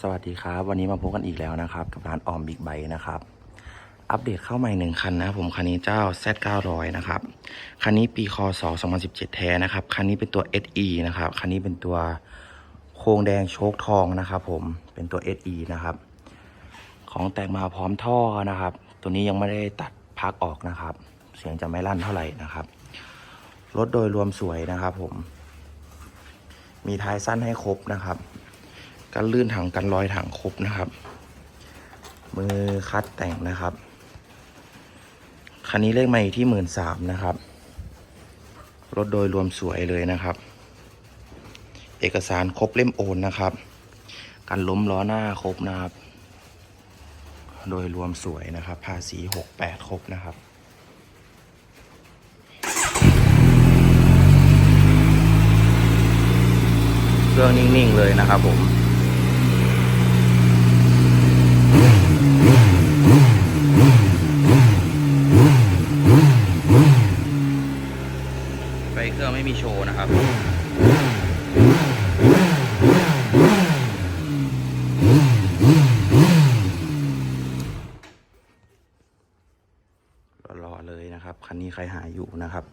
สวัสดีครับ วันนี้มาพบกันอีกแล้วนะครับ กับร้านออมบิ๊กไบนะครับ อัปเดตเข้าใหม่หนึ่งคันนะผมคันนี้เจ้า Z900 นะครับ คันนี้ปีคศ2017 แท้นะครับ คันนี้เป็นตัว SE นะครับ คันนี้เป็นตัวโครงแดงโชคทองนะครับ ผมเป็นตัว SE นะครับ ของแต่งมาพร้อมท่อนะครับ ตัวนี้ยังไม่ได้ตัดพักออกนะครับ เสียงจะไม่ลั่นเท่าไหร่นะครับรถโดยรวมสวยนะครับ ผม มีท้ายสั้นให้ครบนะครับ กันลื่นถังกันรอยถังครบนะครับ มือคัดแต่งนะครับ คันนี้เลขมาอยู่ที่หมื่นสามนะครับ รถโดยรวมสวยเลยนะครับ เอกสารครบเล่มโอนนะครับ กันล้มล้อหน้าครบนะครับ โดยรวมสวยนะครับ ภาษีหกแปดครบนะครับเครื่องนิ่ง ๆ เลยนะครับผม เครื่องไม่มีโชว์นะครับรอเลยนะครับ คันนี้ใครหาอยู่นะครับ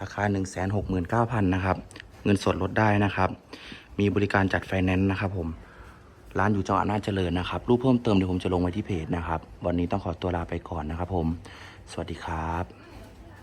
ราคา 1 6 9 0 0 0 นะครับ เงินสดลดได้นะครับ มีบริการจัดไฟแนนซ์นะครับผม ร้านอยู่จังหวัดน่าจเจริญนะครับ รูปเพิ่มเติมเดี๋ยวผมจะลงไว้ที่เพจนะครับ วันนี้ต้องขอตัวลาไปก่อนนะครับผม สวัสดีครับ